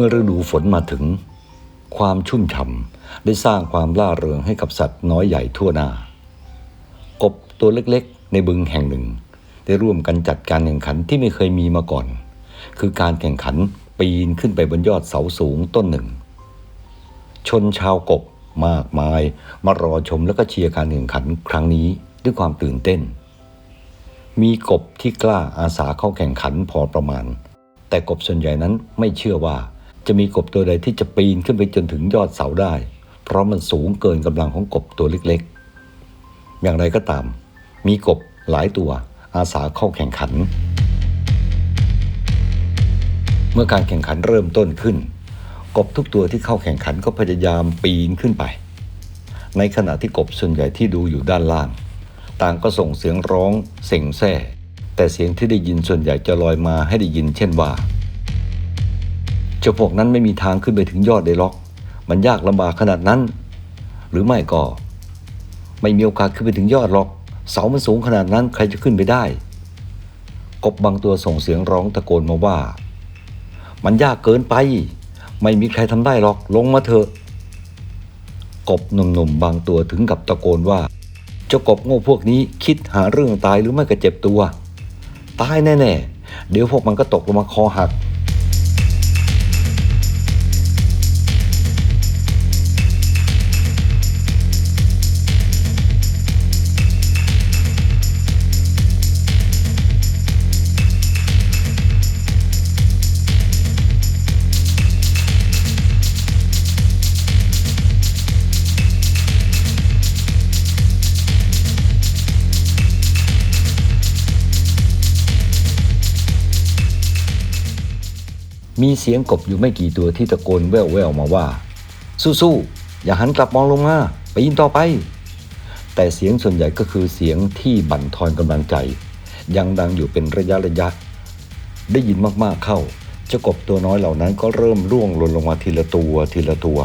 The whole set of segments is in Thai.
มื่อฤดูฝนมาถึง ความชุ่มฉ่ำได้สร้างความล่าเริงให้กับสัตว์น้อยใหญ่ทั่วหน้า กบตัวเล็กๆ ในบึงแห่งหนึ่ง ได้ร่วมกันจัดการแข่งขันที่ไม่เคยมีมาก่อน คือการแข่งขันปีนขึ้นไปบนยอดเสาสูงต้นหนึ่ง ชนชาวกบมากมายมารอชมและก็เชียร์การแข่งขันครั้งนี้ด้วยความตื่นเต้น มีกบที่กล้าอาสาเข้าแข่งขันพอประมาณ แต่กบส่วนใหญ่นั้นไม่เชื่อว่า จะมีกบตัวใดที่จะปีนขึ้นไปจนถึงยอดเสาได้ เพราะมันสูงเกินกำลังของกบตัวเล็กๆ อย่างไรก็ตาม มีกบหลายตัวอาสาเข้าแข่งขัน เมื่อการแข่งขันเริ่มต้นขึ้น กบทุกตัวที่เข้าแข่งขันก็พยายามปีนขึ้นไป ในขณะที่กบส่วนใหญ่ที่ดูอยู่ด้านล่าง ต่างก็ส่งเสียงร้องเส่งแซ่แต่เสียงที่ได้ยินส่วนใหญ่จะลอยมาให้ได้ยินเช่นว่า เจ้าพวกนั้นไม่มีทางขึ้นไปถึงยอดได้หรอก มันยากลำบากขนาดนั้น หรือไม่ก็ ไม่มีโอกาสขึ้นไปถึงยอดหรอก เสามันสูงขนาดนั้นใครจะขึ้นไปได้ กบบางตัวส่งเสียงร้องตะโกนมาว่า มันยากเกินไป ไม่มีใครทำได้หรอก ลงมาเถอะ กบหนุ่มๆบางตัวถึงกับตะโกนว่า เจ้ากบโง่พวกนี้คิดหาเรื่องตายหรือไม่ก็เจ็บตัว ตายแน่ๆ เดี๋ยวพวกมันก็ตกลงมาคอหัก มีเสียงกบอยู่ไม่กี่ตัวที่ตะโกนแว่วๆมาว่า สู้ๆอย่าหันกลับมองลงมาไปยินต่อไป แต่เสียงส่วนใหญ่ก็คือเสียงที่บั่นทอนกำลังใจ ยังดังอยู่เป็นระยะระยะ ได้ยินมากๆเข้าเจ้ากบตัวน้อยเหล่านั้นก็เริ่มร่วงหล่นลงมาทีละตัวทีละตัว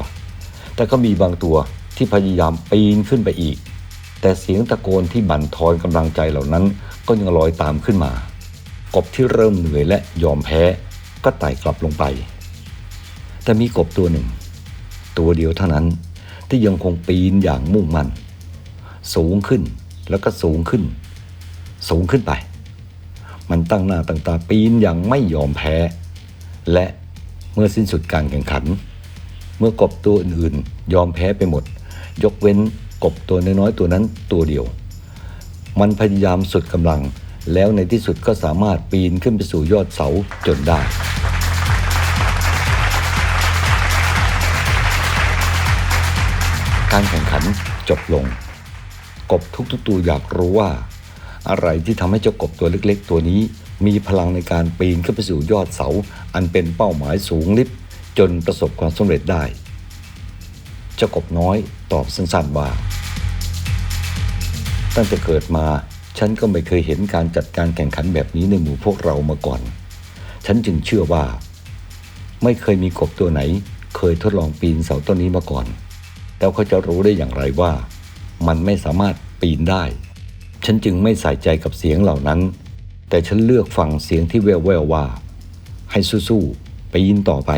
แต่ก็มีบางตัวที่พยายามปีนขึ้นไปอีก แต่เสียงตะโกนที่บั่นทอนกำลังใจเหล่านั้นก็ยังลอยตามขึ้นมา กบที่เริ่มเหนื่อยและยอมแพ้ ก็ไต่กลับลงไป แต่มีกบตัวหนึ่ง ตัวเดียวเท่านั้นที่ยังคงปีนอย่างมุ่งมั่นสูงขึ้นแล้วก็สูงขึ้น สูงขึ้นไป มันตั้งหน้าตั้งตาปีนอย่างไม่ยอมแพ้ และเมื่อสิ้นสุดการแข่งขัน เมื่อกบตัวอื่นๆ ยอมแพ้ไปหมด ยกเว้นกบตัวน้อยๆตัวนั้นตัวเดียว มันพยายามสุดกำลังแล้วในที่สุดก็สามารถปีนขึ้นไปสู่ยอดเสาจนได้ การแข่งขันจบลง กบทุกๆตัวอยากรู้ว่า อะไรที่ทำให้เจ้ากบตัวเล็กๆ ตัวนี้ มีพลังในการปีนขึ้นไปสู่ยอดเสา อันเป็นเป้าหมายสูงลิบจนประสบความสำเร็จได้ เจ้ากบน้อยตอบสั้นๆว่า ตั้งแต่เกิดมาฉันก็ไม่เคยเห็นการจัดการแข่งขันแบบนี้ในหมู่พวกเรามาก่อน ฉันจึงเชื่อว่า ไม่เคยมีกบตัวไหน เคยทดลองปีนเสาต้นนี้มาก่อน แล้วเขาจะรู้ได้อย่างไรว่า มันไม่สามารถปีนได้ ฉันจึงไม่ใส่ใจกับเสียงเหล่านั้น แต่ฉันเลือกฟังเสียงที่แว่วๆว่า ให้สู้ๆไปยินต่อไป